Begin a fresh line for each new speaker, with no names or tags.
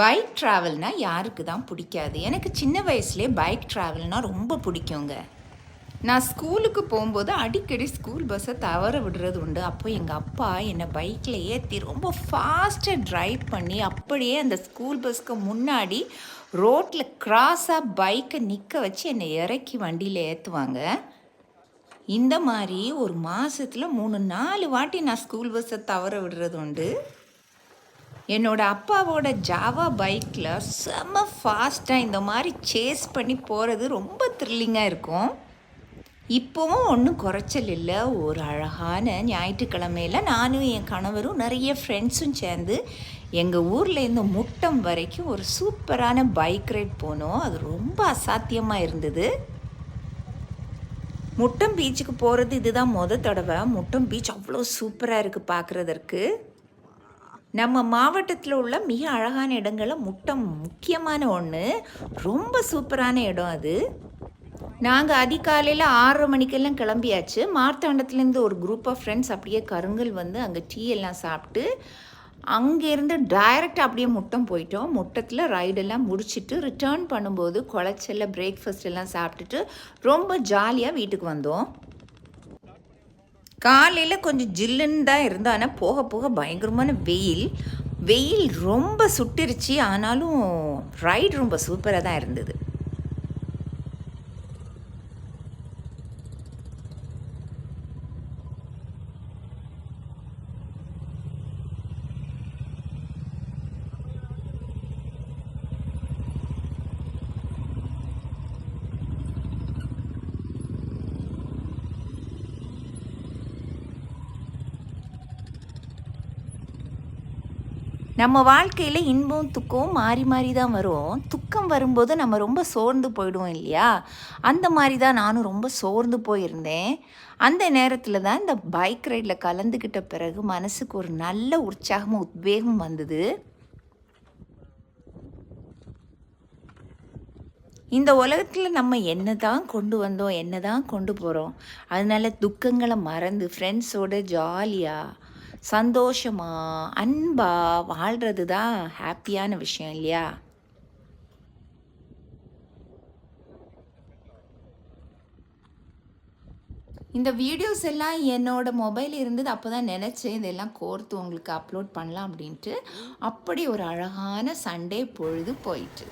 Bike ட்ராவல்னால் யாருக்கு தான் பிடிக்காது? எனக்கு சின்ன வயசுலேயே பைக் ட்ராவல்னால் ரொம்ப பிடிக்குங்க. நான் ஸ்கூலுக்கு போகும்போது அடிக்கடி ஸ்கூல் பஸ்ஸை தவற விடுறது உண்டு. அப்போ எங்கள் அப்பா என்னை பைக்கில் ஏற்றி ரொம்ப ஃபாஸ்ட்டாக ட்ரைவ் பண்ணி அப்படியே அந்த ஸ்கூல் பஸ்க்கு முன்னாடி ரோட்டில் கிராஸாக பைக்கை நிற்க வச்சு என்னை இறக்கி வண்டியில் ஏற்றுவாங்க இந்த மாதிரி ஒரு மாதத்தில் மூணு நாலு வாட்டி நான் ஸ்கூல் பஸ்ஸை தவற விடுறது உண்டு. என்னோடய அப்பாவோட ஜாவா பைக்கில் செம்ம ஃபாஸ்ட்டாக இந்த மாதிரி சேஸ் பண்ணி போகிறது ரொம்ப த்ரில்லிங்காக இருக்கும். இப்போவும் ஒன்றும் குறைச்சல் இல்லை. ஒரு அழகான ஞாயிற்றுக்கிழமையில நானும் என் கணவரும் நிறைய ஃப்ரெண்ட்ஸும் சேர்ந்து எங்கள் ஊரில் முட்டம் வரைக்கும் ஒரு சூப்பரான பைக் ரைட் போனோம். அது ரொம்ப அசாத்தியமாக இருந்தது. முட்டம் பீச்சுக்கு போகிறது இதுதான் முத தடவை. முட்டம் பீச் அவ்வளோ சூப்பராக இருக்குது பார்க்குறதற்கு நம்ம மாவட்டத்தில் உள்ள மிக அழகான இடங்களில் முட்டம் முக்கியமான ஒன்று ரொம்ப சூப்பரான இடம் அது. நாங்கள் அதிகாலையில் ஆறரை மணிக்கெல்லாம் கிளம்பியாச்சு. மார்த்தாண்டத்துலேருந்து ஒரு குரூப் ஆஃப் ஃப்ரெண்ட்ஸ் அப்படியே கருங்கல் வந்து அங்கே டீ எல்லாம் சாப்பிட்டு அங்கேருந்து டைரக்ட் அப்படியே முட்டம் போயிட்டோம். முட்டத்தில் ரைடெல்லாம் முடிச்சுட்டு ரிட்டர்ன் பண்ணும்போது குளச்சல்ல பிரேக்ஃபாஸ்ட் எல்லாம் சாப்பிட்டுட்டு ரொம்ப ஜாலியாக வீட்டுக்கு வந்தோம். காலையில் கொஞ்சம் ஜில்லுன்னு தான் இருந்தோம். ஆனால் போக போக பயங்கரமான வெயில். வெயில் ரொம்ப சுட்டிருச்சு. ஆனாலும் ரைடு ரொம்ப சூப்பராக தான் இருந்தது. நம்ம வாழ்க்கையில் இன்பம் துக்கம் மாறி மாறி தான் வரும். துக்கம் வரும்போது நம்ம ரொம்ப சோர்ந்து போயிடுவோம் இல்லையா? அந்த மாதிரி தான் நானும் ரொம்ப சோர்ந்து போயிருந்தேன். அந்த நேரத்தில் தான் இந்த பைக் ரைடில் கலந்துக்கிட்ட பிறகு மனசுக்கு ஒரு நல்ல உற்சாகமும் உத்வேகம் வந்தது. இந்த உலகத்தில் நம்ம என்ன தான் கொண்டு வந்தோம் என்ன தான் கொண்டு போகிறோம் அதனால துக்கங்களை மறந்து ஃப்ரெண்ட்ஸோட ஜாலியாக சந்தோஷமா அன்பாக வாழ்கிறது தான் ஹாப்பியான விஷயம் இல்லையா? இந்த வீடியோஸ் எல்லாம் என்னோடய மொபைல் இருந்தது அப்போ தான் நினச்சேன் இதெல்லாம் கோர்த்து உங்களுக்கு அப்லோட் பண்ணலாம் அப்படின்ட்டு. அப்படி ஒரு அழகான சண்டே பொழுது போயிட்டு.